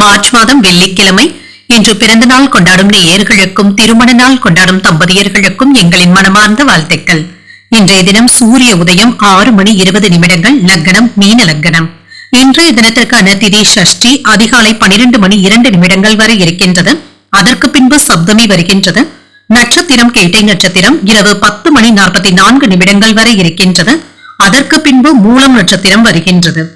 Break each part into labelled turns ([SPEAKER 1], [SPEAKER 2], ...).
[SPEAKER 1] March மாதம் வெள்ளிக்கிழமை. இன்று பிறந்த நாள் கொண்டாடும் நேயர்களுக்கும் திருமண நாள் கொண்டாடும் தம்பதியர்களுக்கும் எங்களின் மனமார்ந்த வாழ்த்துக்கள். இன்றைய தினம் சூரிய உதயம் ஆறு மணி இருபது நிமிடங்கள் லக்னம் மீன லக்னம் இன்றைய தினத்திற்கான திதி சஷ்டி அதிகாலை பனிரெண்டு மணி இரண்டு நிமிடங்கள் வரை இருக்கின்றது. அதற்கு பின்பு சப்தமி வருகின்றது. நட்சத்திரம் கேட்டை நட்சத்திரம் இரவு பத்து மணி நாற்பத்தி நான்கு நிமிடங்கள் வரை இருக்கின்றது. அதற்கு பின்பு மூலம் நட்சத்திரம் வருகின்றது.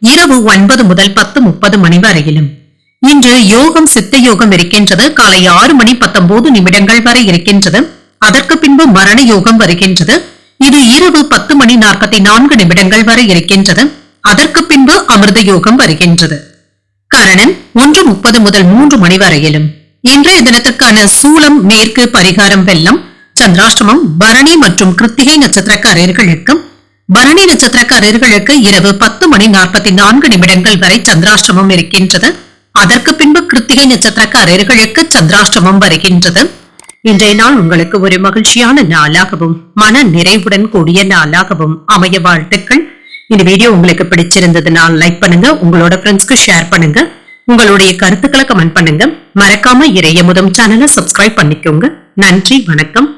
[SPEAKER 1] இரவு ஒன்பது முதல் பத்து முப்பது மணி வரையிலும். இன்று யோகம் சித்த யோகம் இருக்கின்றது. காலை ஆறு மணி பத்தொன்பது நிமிடங்கள் வரை இருக்கின்றது. அதற்கு பின்பு மரண யோகம் வருகின்றது. இது இரவு பத்து மணி நாற்பத்தி நான்கு நிமிடங்கள் வரை இருக்கின்றது. அதற்கு பின்பு அமிர்த யோகம் வருகின்றது. கரணன் ஒன்று முப்பது முதல் மூன்று மணி வரையிலும். இன்றைய தினத்திற்கான சூளம் மேற்கு பரிகாரம் வெள்ளம் சந்திராஷ்டமம் பரணி மற்றும் கிருத்திகை நட்சத்திரக்காரர்களுக்கும் பரணி நட்சத்திரக்காரர்களுக்கு இரவு பத்து மணி நாற்பத்தி நான்கு நிமிடங்கள் வரை சந்திராஷ்டமம் இருக்கின்றது. அதற்கு பின்பு கிருத்திகை நட்சத்திரக்காரர்களுக்கு சந்திராஷ்டமம் வருகின்றது. இன்றைய நாள் உங்களுக்கு ஒரு மகிழ்ச்சியான நாளாகவும் மன நிறைவுடன் கூடிய நாளாகவும் அமைய வாழ்த்துக்கள். இந்த வீடியோ உங்களுக்கு பிடிச்சிருந்ததுனால் லைக் பண்ணுங்க உங்களோட ஃப்ரெண்ட்ஸ்க்கு ஷேர் பண்ணுங்க. உங்களுடைய கருத்துக்களை கமெண்ட் பண்ணுங்க. மறக்காம இறைய முதம் சேனலை சப்ஸ்கிரைப் பண்ணிக்கோங்க. நன்றி வணக்கம்.